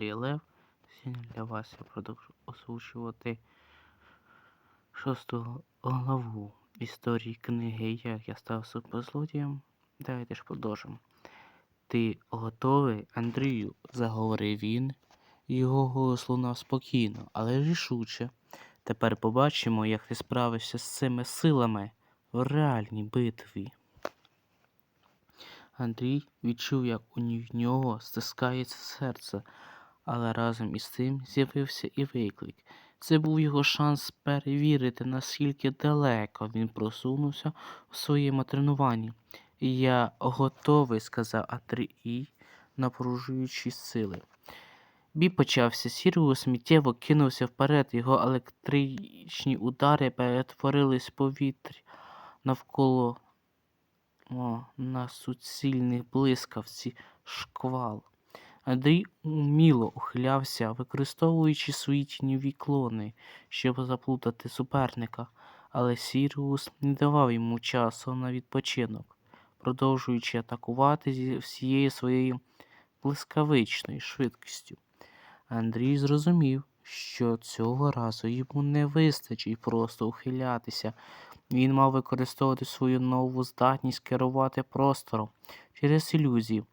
Андрій Лев. Сьогодні для вас я продовжу озвучувати шосту главу історії книги Як я став суперзлодієм. Давайте ж продовжимо. Ти готовий, Андрію? заговорив він. Його голос лунав спокійно, але рішуче. Тепер побачимо, як ти справишся з цими силами в реальній битві. Андрій відчув, як у нього стискається серце, але разом із цим з'явився і виклик. Це був його шанс перевірити, наскільки далеко він просунувся у своєму тренуванні. Я готовий, сказав Андрій, напружуючи сили. Бій почався, Сіріус миттєво кинувся вперед, його електричні удари перетворились в повітря навколо о, на суцільних блискавці шквал. Андрій уміло ухилявся, використовуючи свої тіньові клони, щоб заплутати суперника, але Сіріус не давав йому часу на відпочинок, продовжуючи атакувати зі всією своєю блискавичною швидкістю. Андрій зрозумів, що цього разу йому не вистачить просто ухилятися. Він мав використовувати свою нову здатність керувати простором через ілюзії.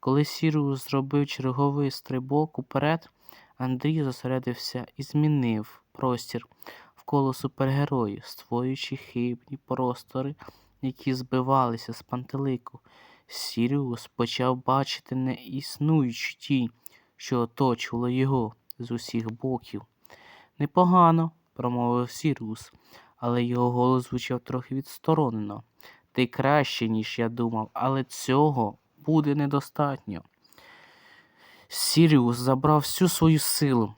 Коли Сіріус зробив черговий стрибок уперед, Андрій зосередився і змінив простір вколо супергероїв, створюючи хибні простори, які збивалися з пантелику. Сіріус почав бачити неіснуючу тінь, що оточувала його з усіх боків. Непогано, промовив Сіріус, але його голос звучав трохи відсторонено. Ти краще, ніж я думав, але цього буде недостатньо. Сіріус забрав всю свою силу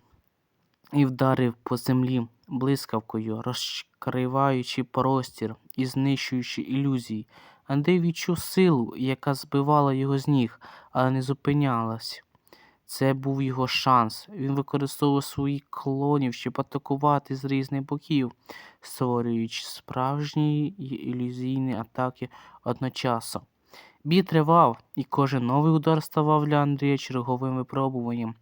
і вдарив по землі блискавкою, розкриваючи простір і знищуючи ілюзії. Андрій відчув силу, яка збивала його з ніг, але не зупинялась. Це був його шанс. Він використовував свої клонів, щоб атакувати з різних боків, створюючи справжні ілюзійні атаки одночасно. Бій тривав, і кожен новий удар ставав для Андрія черговим випробуванням.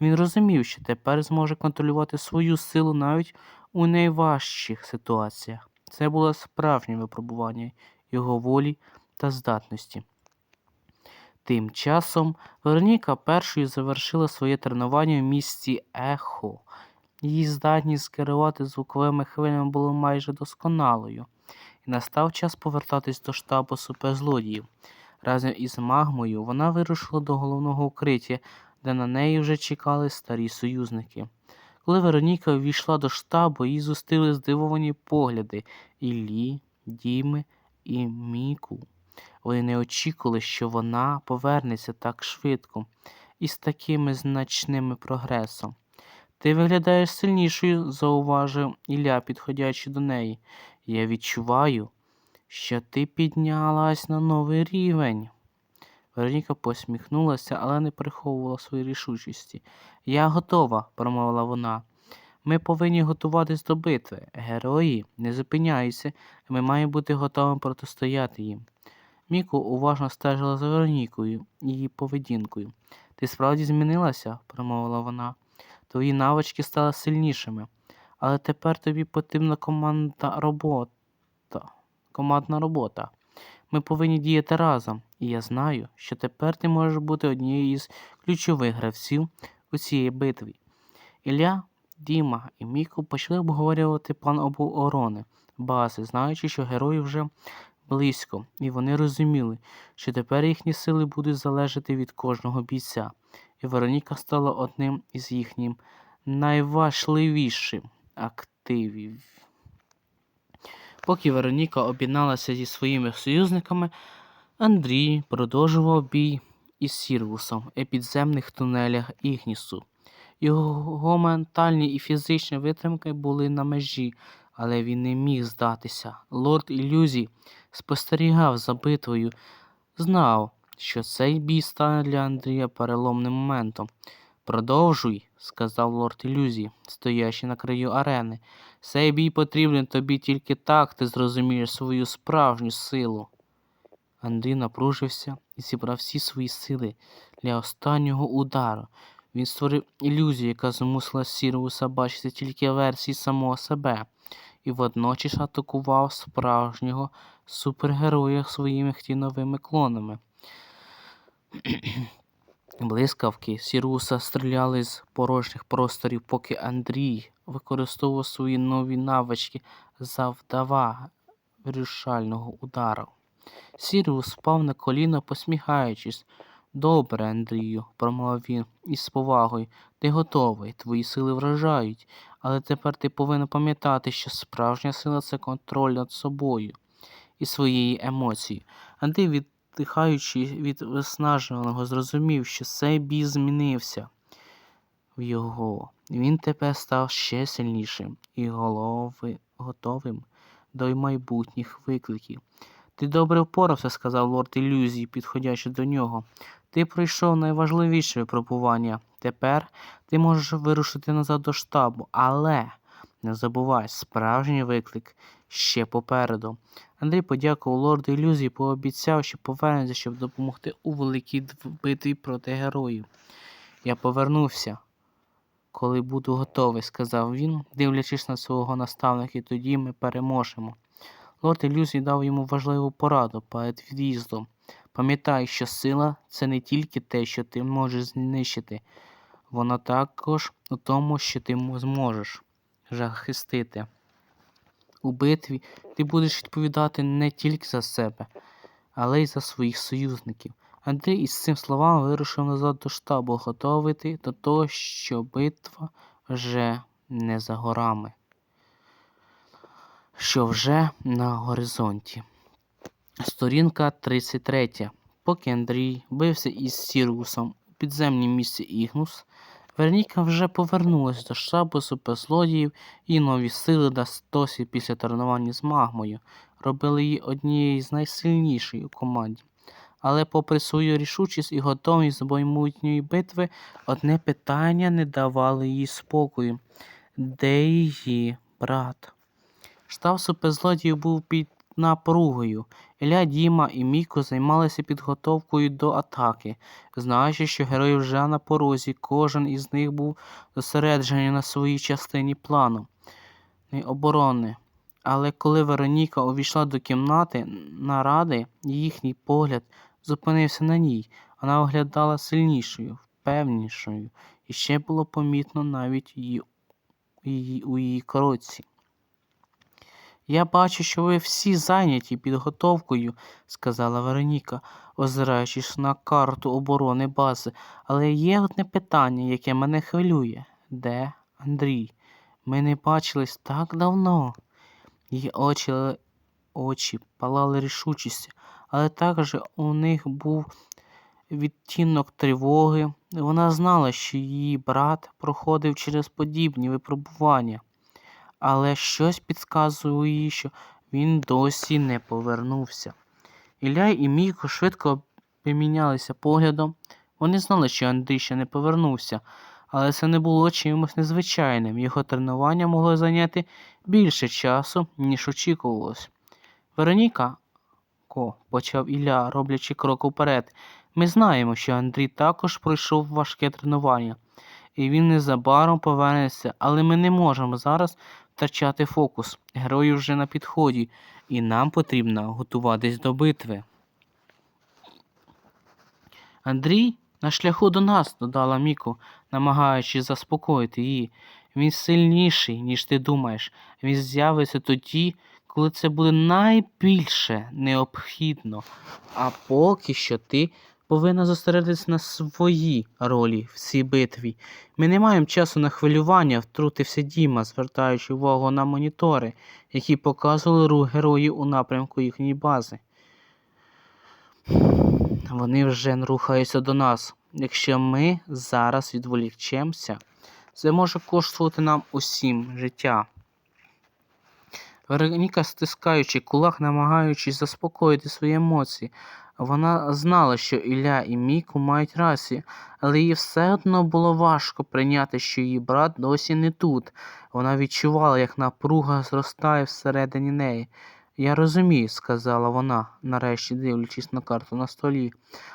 Він розумів, що тепер зможе контролювати свою силу навіть у найважчих ситуаціях. Це було справжнє випробування його волі та здатності. Тим часом Вероніка першою завершила своє тренування в місті Ехо. Її здатність керувати звуковими хвилями була майже досконалою, і настав час повертатись до штабу суперзлодіїв. Разом із магмою вона вирушила до головного укриття, де на неї вже чекали старі союзники. Коли Вероніка увійшла до штабу, її зустріли здивовані погляди Іллі, Діми і Міку. Вони не очікували, що вона повернеться так швидко і з такими значними прогресом. Ти виглядаєш сильнішою, зауважив Ілля, підходячи до неї. Я відчуваю, що ти піднялась на новий рівень. Вероніка посміхнулася, але не приховувала своєї рішучості. Я готова, промовила вона. Ми повинні готуватись до битви. Герої не зупиняються, і ми маємо бути готовими протистояти їм. Міко уважно стежила за Веронікою її поведінкою. Ти справді змінилася, промовила вона. Твої навички стали сильнішими, але тепер тобі потрібна командна робота. Командна робота. Ми повинні діяти разом, і я знаю, що тепер ти можеш бути однією із ключових гравців у цій битві. Ілля, Діма і Міко почали обговорювати план оборони бази, знаючи, що герої вже близько, і вони розуміли, що тепер їхні сили будуть залежати від кожного бійця, і Вероніка стала одним із їхнім найважливішим активів. Поки Вероніка об'єдналася зі своїми союзниками, Андрій продовжував бій із Сірвусом у підземних тунелях Ігнісу. Його ментальні і фізичні витримки були на межі, але він не міг здатися. Лорд ілюзій спостерігав за битвою, знав, що цей бій стане для Андрія переломним моментом. Продовжуй, сказав лорд ілюзій, стоячи на краю арени. Цей бій потрібен тобі тільки так ти зрозумієш свою справжню силу. Андрій напружився і зібрав всі свої сили для останнього удару. Він створив ілюзію, яка змусила Сіріуса бачити тільки версії самого себе, і водночас атакував справжнього супергероя своїми хтіновими клонами. Блискавки Сіруса стріляли з порожніх просторів, поки Андрій використовував свої нові навички завдава вирішального удару. Сіріус впав на коліно, посміхаючись. Добре, Андрію, промовив він із повагою. Ти готовий, твої сили вражають, але тепер ти повинен пам'ятати, що справжня сила це контроль над собою і своєю емоцією. Андрій, віддихаючи від виснаженого, зрозумів, що цей бій змінився в його. Він тепер став ще сильнішим і голови, готовим до майбутніх викликів. Ти добре впорався, сказав лорд ілюзії, підходячи до нього. Ти пройшов найважливіше випробування. Тепер ти можеш вирушити назад до штабу, але не забувай, справжній виклик ще попереду. Андрій подякував лорду ілюзії, пообіцяв, що повернеться, щоб допомогти у великій битві проти героїв. Я повернувся, коли буду готовий, сказав він, дивлячись на свого наставника, і тоді ми переможемо. Лорд ілюзії дав йому важливу пораду перед від'їздом. Пам'ятай, що сила це не тільки те, що ти можеш знищити, вона також у тому, що ти зможеш захистити. У битві ти будеш відповідати не тільки за себе, але й за своїх союзників. Андрій із цим словами вирушив назад до штабу, готовити до того, що битва вже не за горами, що вже на горизонті. Сторінка 33. Поки Андрій бився із Сірусом у підземнім місці Ігнус, Верніка вже повернулася до штабу суперзлодіїв і нові сили Дастосі після тренування з магмою робили її однією з найсильніших у команді. Але попри свою рішучість і готовність до майбутньої битви, одне питання не давало їй спокою. Де її брат? Штаб суперзлодіїв був під напругою. Ілля, Діма і Міко займалися підготовкою до атаки, знаючи, що герої вже на порозі, кожен із них був зосереджений на своїй частині плану оборони. Але коли Вероніка увійшла до кімнати наради, їхній погляд зупинився на ній. Вона оглядала сильнішою, впевнішою, і ще було помітно навіть її, її у її коротці. Я бачу, що ви всі зайняті підготовкою, сказала Вероніка, озираючись на карту оборони бази. Але є одне питання, яке мене хвилює. Де Андрій? Ми не бачились так давно. Її очі, очі палали рішучістю, але також у них був відтінок тривоги. Вона знала, що її брат проходив через подібні випробування але щось підказує що він досі не повернувся. Ілля і Міко швидко помінялися поглядом. Вони знали, що Андрій ще не повернувся, але це не було чимось незвичайним. Його тренування могло зайняти більше часу, ніж очікувалось. Вероніка, ко, почав Ілля, роблячи крок уперед. Ми знаємо, що Андрій також пройшов важке тренування, і він незабаром повернеться, але ми не можемо зараз втрачати фокус. Герої вже на підході, і нам потрібно готуватись до битви. Андрій на шляху до нас, додала Міко, намагаючись заспокоїти її. Він сильніший, ніж ти думаєш. Він з'явиться тоді, коли це буде найбільше необхідно. А поки що ти повинна зосередитися на своїй ролі в цій битві. Ми не маємо часу на хвилювання, втрутився Діма, звертаючи увагу на монітори, які показували рух героїв у напрямку їхньої бази. Вони вже рухаються до нас. Якщо ми зараз відволікчемося, це може коштувати нам усім життя. Вероніка, стискаючи кулак, намагаючись заспокоїти свої емоції, вона знала, що Ілля і Міку мають рацію, але їй все одно було важко прийняти, що її брат досі не тут. Вона відчувала, як напруга зростає всередині неї. Я розумію, сказала вона, нарешті дивлячись на карту на столі.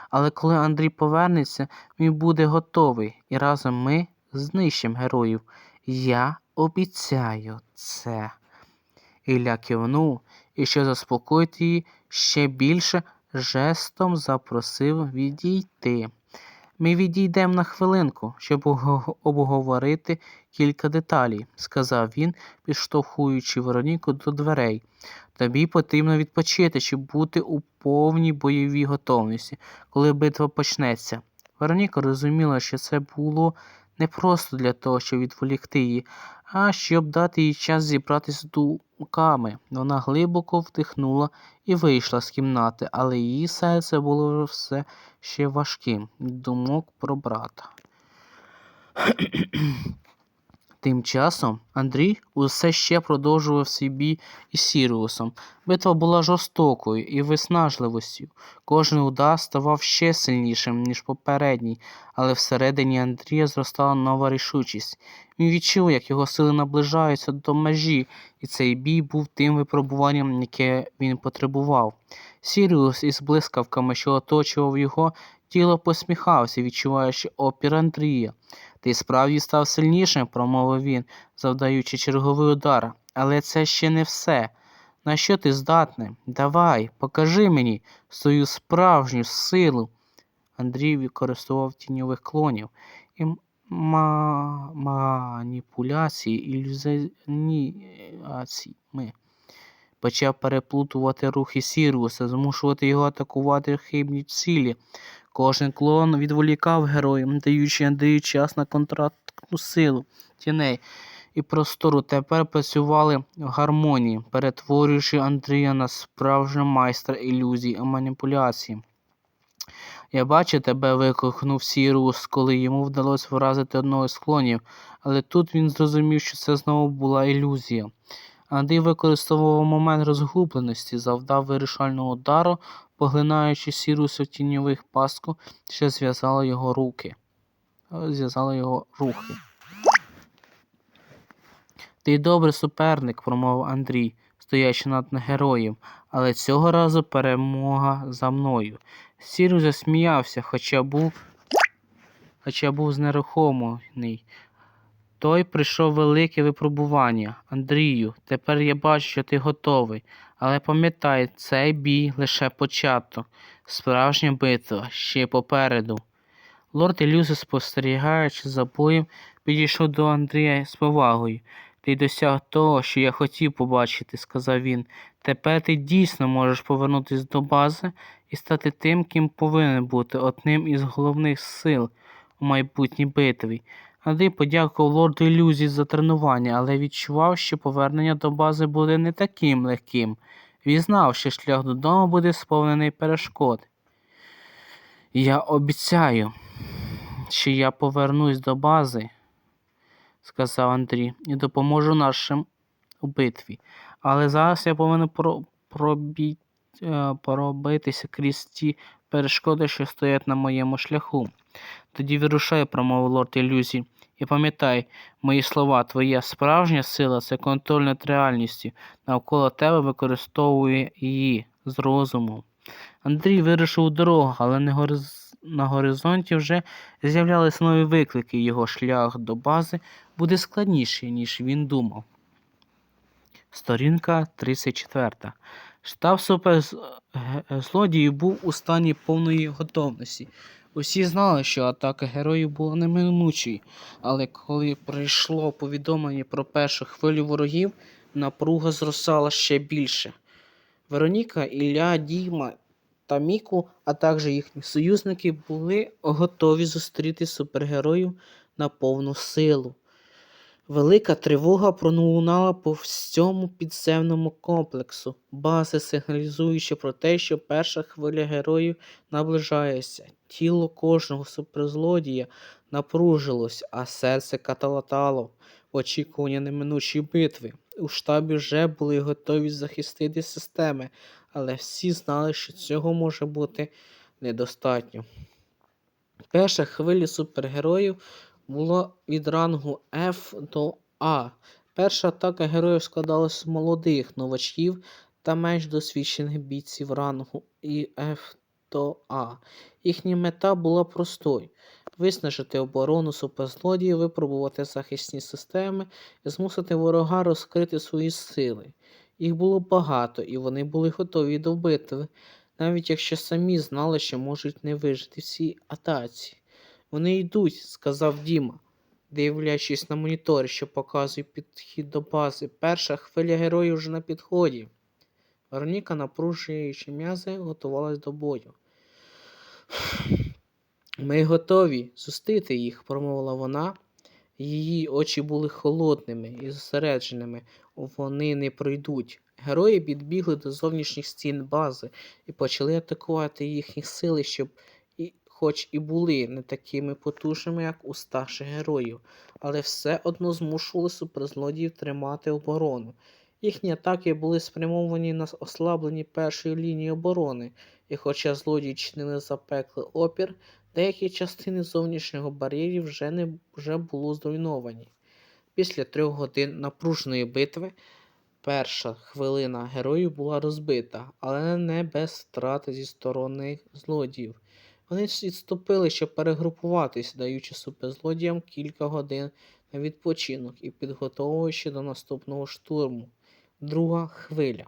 Але коли Андрій повернеться, він буде готовий, і разом ми знищимо героїв. Я обіцяю це. Ілля кивнув і, щоб заспокоїти її ще більше, жестом запросив відійти. Ми відійдемо на хвилинку, щоб обговорити кілька деталей, сказав він, підштовхуючи Вероніку до дверей. Тобі потрібно відпочити, щоб бути у повній бойовій готовності, коли битва почнеться. Вероніка розуміла, що це було не просто для того, щоб відволікти її, а щоб дати їй час зібратися думками. Вона глибоко вдихнула і вийшла з кімнати, але її серце було все ще важким думок про брата. Тим часом Андрій усе ще продовжував свій бій із Сіріусом. Битва була жорстокою і виснажливостю. Кожен удар ставав ще сильнішим, ніж попередній, але всередині Андрія зростала нова рішучість. Він відчув, як його сили наближаються до межі, і цей бій був тим випробуванням, яке він потребував. Сіріус із блискавками, що оточував його, тіло посміхався, відчуваючи опір Андрія. Ти справді став сильнішим, промовив він, завдаючи черговий удар. Але це ще не все. На що ти здатний? Давай, покажи мені свою справжню силу. Андрій використовував тіньових клонів і ма- маніпуляції ілюзіоніаціями. Почав переплутувати рухи Сіріуса, змушувати його атакувати хибні цілі. Кожен клон відволікав героя, даючи Андрію час на контрактну силу тіней і простору тепер працювали в гармонії, перетворюючи Андрія на справжнього майстра ілюзій і маніпуляцій. Я бачу тебе, викрикнув Сірус, коли йому вдалося вразити одного з клонів, але тут він зрозумів, що це знову була ілюзія. Андрій використовував момент розгубленості, завдав вирішального удару, поглинаючи Сіруса в тіньових пастку, що зв'язало його руки. Е, Зв'язало його рухи. Ти добрий суперник, промовив Андрій, стоячи над героєм, але цього разу перемога за мною. Сіру засміявся, хоча був, хоча був знерухомлений. Той прийшов велике випробування. Андрію, тепер я бачу, що ти готовий. Але пам'ятай, цей бій лише початок. Справжня битва ще попереду. Лорд Ілюзи, спостерігаючи за боєм, підійшов до Андрія з повагою. Ти досяг того, що я хотів побачити, сказав він. Тепер ти дійсно можеш повернутися до бази і стати тим, ким повинен бути одним із головних сил у майбутній битві. Андрій подякував лорду ілюзії за тренування, але відчував, що повернення до бази буде не таким легким. Він знав, що шлях додому буде сповнений перешкод. Я обіцяю, що я повернусь до бази, сказав Андрій, і допоможу нашим у битві. Але зараз я повинен про, пробі, е, пробитися крізь ті перешкоди, що стоять на моєму шляху. Тоді вирушай, промовив лорд ілюзій. І пам'ятай, мої слова, твоя справжня сила це контроль над реальністю. Навколо тебе використовує її з розуму. Андрій вирушив у дорогу, але не гориз... на горизонті вже з'являлися нові виклики. Його шлях до бази буде складніший, ніж він думав. Сторінка 34. Штаб суперзлодіїв був у стані повної готовності. Усі знали, що атака героїв була неминучою, але коли прийшло повідомлення про першу хвилю ворогів, напруга зростала ще більше. Вероніка, Ілля, Діма та Міку, а також їхні союзники були готові зустріти супергероїв на повну силу. Велика тривога пролунала по всьому підземному комплексу, бази сигналізуючи про те, що перша хвиля героїв наближається. Тіло кожного суперзлодія напружилось, а серце каталатало в очікуванні неминучої битви. У штабі вже були готові захистити системи, але всі знали, що цього може бути недостатньо. Перша хвиля супергероїв була від рангу F до А. Перша атака героїв складалася з молодих новачків та менш досвідчених бійців рангу ІФ то А. Їхня мета була простою виснажити оборону суперзлодіїв, випробувати захисні системи і змусити ворога розкрити свої сили. Їх було багато, і вони були готові до битви, навіть якщо самі знали, що можуть не вижити в цій атаці. Вони йдуть, сказав Діма, дивлячись на монітори, що показує підхід до бази. Перша хвиля героїв вже на підході. Вероніка, напружуючи м'язи, готувалась до бою. Ми готові зустріти їх, промовила вона. Її очі були холодними і зосередженими. Вони не пройдуть. Герої підбігли до зовнішніх стін бази і почали атакувати їхні сили, щоб хоч і були не такими потужними, як у старших героїв, але все одно змушували суперзлодіїв тримати оборону. Їхні атаки були спрямовані на ослаблені першої лінії оборони, і хоча злодії чинили запеклий опір, деякі частини зовнішнього бар'єрів вже не вже було зруйновані. Після трьох годин напруженої битви перша хвилина героїв була розбита, але не без втрати зі сторони злодіїв. Вони відступили, щоб перегрупуватись, даючи суперзлодіям кілька годин на відпочинок і підготовуючи до наступного штурму. Друга хвиля.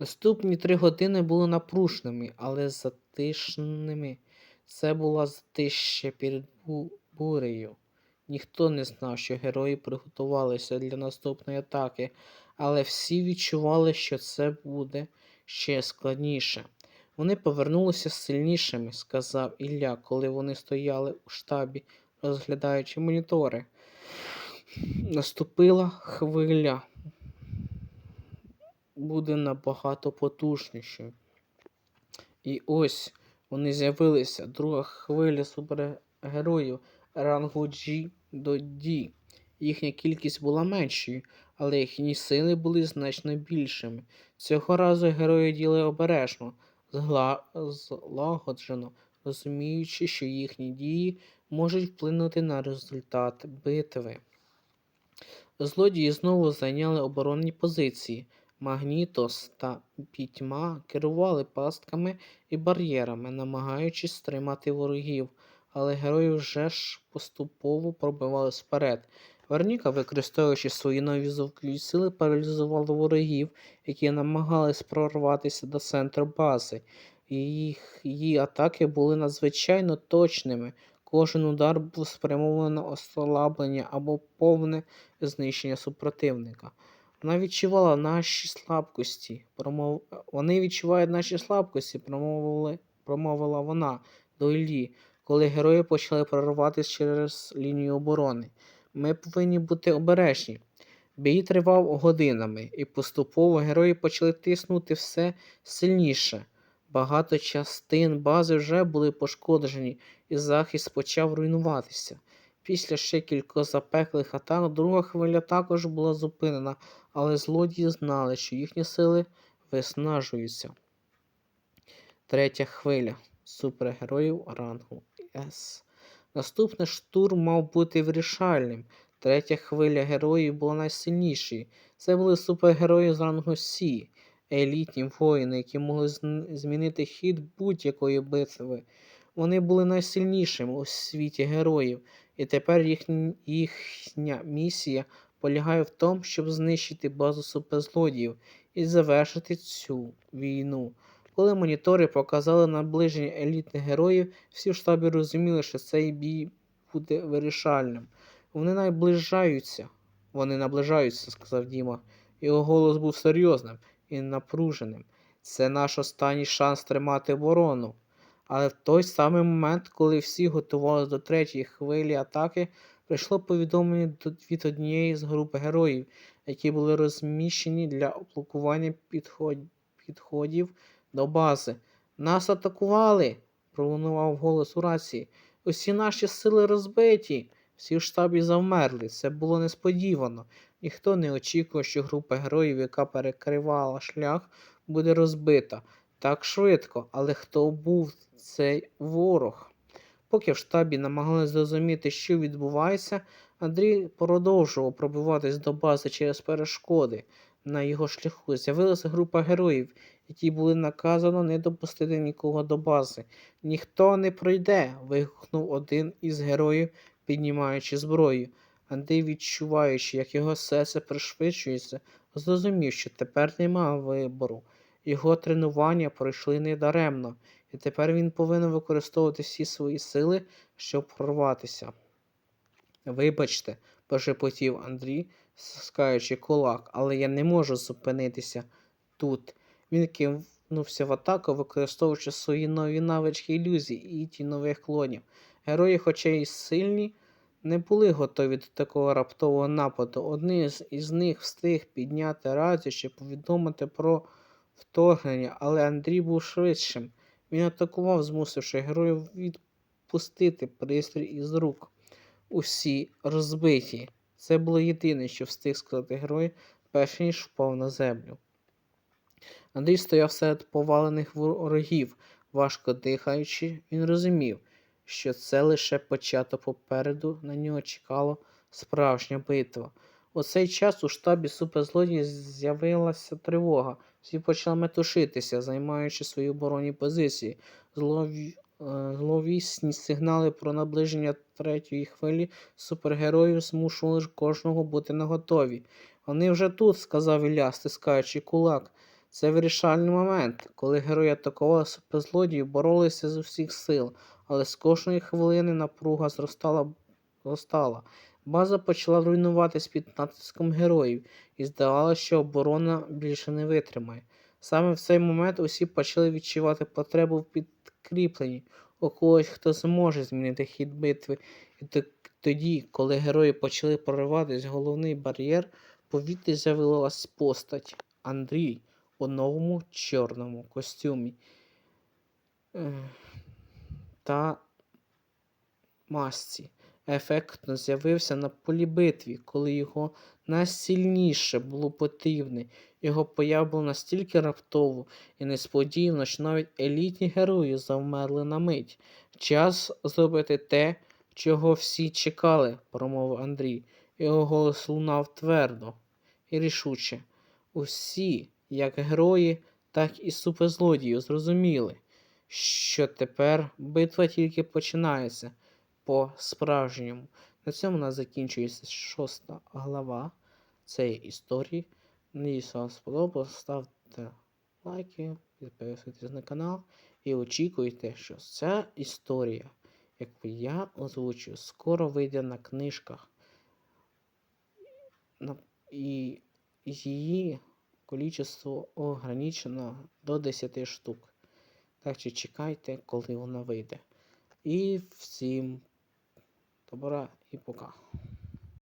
Наступні три години були напруженими, але затишними. Це була затища перед бу- бурею. Ніхто не знав, що герої приготувалися для наступної атаки, але всі відчували, що це буде ще складніше. Вони повернулися сильнішими, сказав Ілля, коли вони стояли у штабі, розглядаючи монітори. Наступила хвиля. Буде набагато потужніше. І ось вони з'явилися. Друга хвиля супергероїв рангу G до D. Їхня кількість була меншою, але їхні сили були значно більшими. Цього разу герої діли обережно. Злагоджено, розуміючи, що їхні дії можуть вплинути на результат битви. Злодії знову зайняли оборонні позиції. Магнітос та пітьма керували пастками і бар'єрами, намагаючись стримати ворогів, але герої вже ж поступово пробивались вперед. Верніка, використовуючи свої нові звукові сили, паралізувала ворогів, які намагались прорватися до центру бази. Їх, її атаки були надзвичайно точними. Кожен удар був спрямований на ослаблення або повне знищення супротивника. Вона відчувала наші слабкості. Промов... Вони відчувають наші слабкості, промовили... промовила вона до Іллі, коли герої почали прорватися через лінію оборони. Ми повинні бути обережні. Бій тривав годинами, і поступово герої почали тиснути все сильніше. Багато частин бази вже були пошкоджені, і захист почав руйнуватися. Після ще кількох запеклих атак друга хвиля також була зупинена, але злодії знали, що їхні сили виснажуються. Третя хвиля супергероїв рангу С. Наступний штурм мав бути вирішальним. Третя хвиля героїв була найсильнішою. Це були супергерої з рангу Сі, елітні воїни, які могли змінити хід будь-якої битви. Вони були найсильнішими у світі героїв, і тепер їхні, їхня місія полягає в тому, щоб знищити базу суперзлодіїв і завершити цю війну. Коли монітори показали наближення елітних героїв, всі в штабі розуміли, що цей бій буде вирішальним. Вони наближаються. Вони наближаються, сказав Діма. Його голос був серйозним і напруженим. Це наш останній шанс тримати оборону. Але в той самий момент, коли всі готувалися до третьої хвилі атаки, прийшло повідомлення від однієї з груп героїв, які були розміщені для блокування підходів до бази. Нас атакували, пролунував голос у рації. Усі наші сили розбиті. Всі в штабі завмерли. Це було несподівано. Ніхто не очікував, що група героїв, яка перекривала шлях, буде розбита так швидко. Але хто був цей ворог? Поки в штабі намагалися зрозуміти, що відбувається, Андрій продовжував пробиватись до бази через перешкоди. на його шляху. З'явилася група героїв, які були наказано не допустити нікого до бази. Ніхто не пройде. вигукнув один із героїв, піднімаючи зброю. Андрій, відчуваючи, як його серце пришвидшується, зрозумів, що тепер нема вибору. Його тренування пройшли недаремно, і тепер він повинен використовувати всі свої сили, щоб прорватися. Вибачте, прошепотів Андрій, стискаючи кулак, але я не можу зупинитися тут. Він кинувся в атаку, використовуючи свої нові навички ілюзій і ті нових клонів. Герої, хоча й сильні, не були готові до такого раптового нападу. Один із них встиг підняти рацію, щоб повідомити про вторгнення, але Андрій був швидшим. Він атакував, змусивши героїв відпустити пристрій із рук. Усі розбиті. Це було єдине, що встиг сказати герой, перш ніж впав на землю. Андрій стояв серед повалених ворогів, важко дихаючи, він розумів, що це лише початок попереду на нього чекала справжня битва. У цей час у штабі суперзлодіїв з'явилася тривога. Всі почали метушитися, займаючи свої оборонні позиції. Злові... е, Зловісні сигнали про наближення третьої хвилі супергероїв змушували кожного бути наготові. Вони вже тут, сказав Ілля, стискаючи кулак. Це вирішальний момент, коли герої атакували суперзлодіїв, боролися з усіх сил, але з кожної хвилини напруга зростала. зростала. База почала руйнуватись під натиском героїв, і здавалося, що оборона більше не витримає. Саме в цей момент усі почали відчувати потребу в підкріпленні у когось, хто зможе змінити хід битви. І тоді, коли герої почали прориватись головний бар'єр, в повітрі з'явилась постать Андрій у новому чорному костюмі е, та масці. Ефектно з'явився на полі битві, коли його найсильніше було потрібне. Його поява була настільки раптово і несподівано, що навіть елітні герої завмерли на мить. Час зробити те, чого всі чекали, промовив Андрій. Його голос лунав твердо і рішуче. Усі, як герої, так і суперзлодії, зрозуміли, що тепер битва тільки починається по-справжньому. На цьому у нас закінчується шоста глава цієї історії. Надіюсь, вам сподобалось. Ставте лайки, підписуйтесь на канал і очікуйте, що ця історія, яку я озвучую, скоро вийде на книжках. І її количество ограничено до 10 штук. Так що чекайте, коли вона вийде. І всім добра і пока.